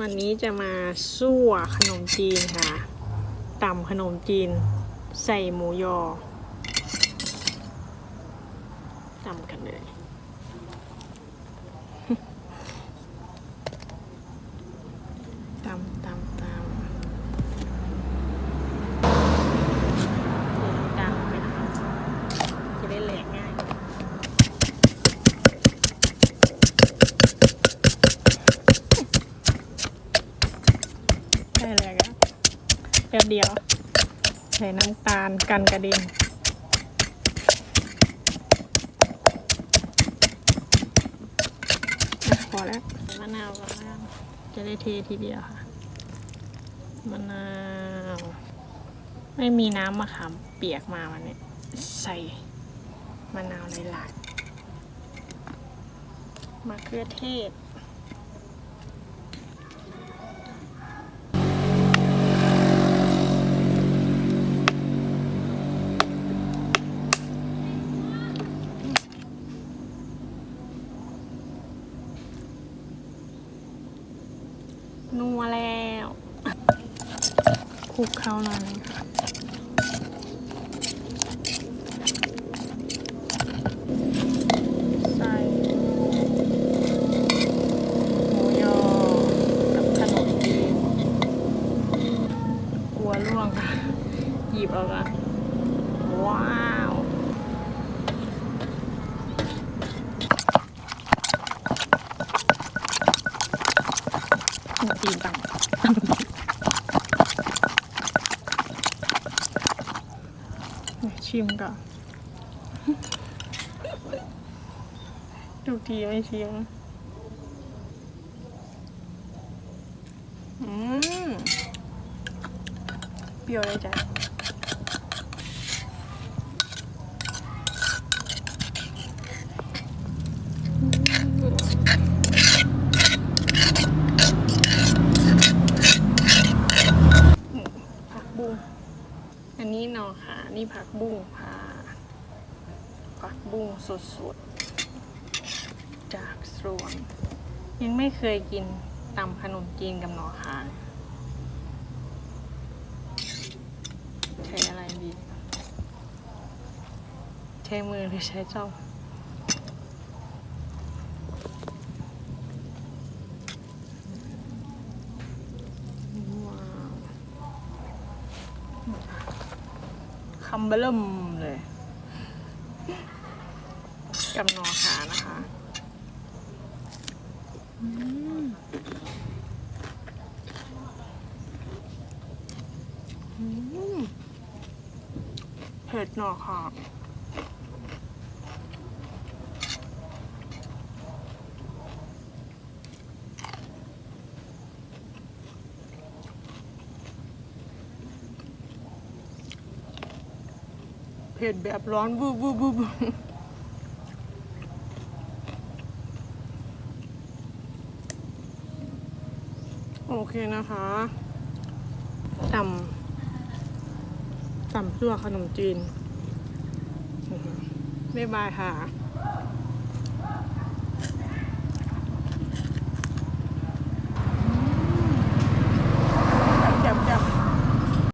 วันนี้จะมาซั่วขนมจีนค่ะตำขนมจีน ใส่หมูยอตำกันเลย ตำตำตำดังไปนะคะจะได้แหลกง่าย ได้เลยก็แป๊บเดียว ใส่น้ำตาลกันกระเด็นพอแล้วมะนาวก่อนนะจะได้เททีเดียวค่ะมะนาวไม่มีน้ำมะขามเปียกมาวันนี้ใส่มะนาวหลายๆมะเขือเทศ นัวแล้วคลุกเข้าหน่อยค่ะใส่หยอกับขนมจีนกัวล่วงค่ะหยิบเอะว้าวีนกันชิมก่อนทุกทีไม่ชิมอืมเปรี้ยวเลยจ้ะผักบุ้ง อันนี้หนอค่ะ นี่ผักบุ้งค่ะ ผักบุ้งสดๆ จากสวน ยังไม่เคยกินตำขนมจีนกับหนอค่ะใช้อะไรดี ใช้มือหรือใช้จ้องว้าว คำเบลิ่มเลยกับหนอขานะคะเผ็ดหนอค่ะ เผ็ดแบบร้อนบูบูบูบูโอเคนะคะตำตำตัวขนมจีนบ๊ายบายค่ะ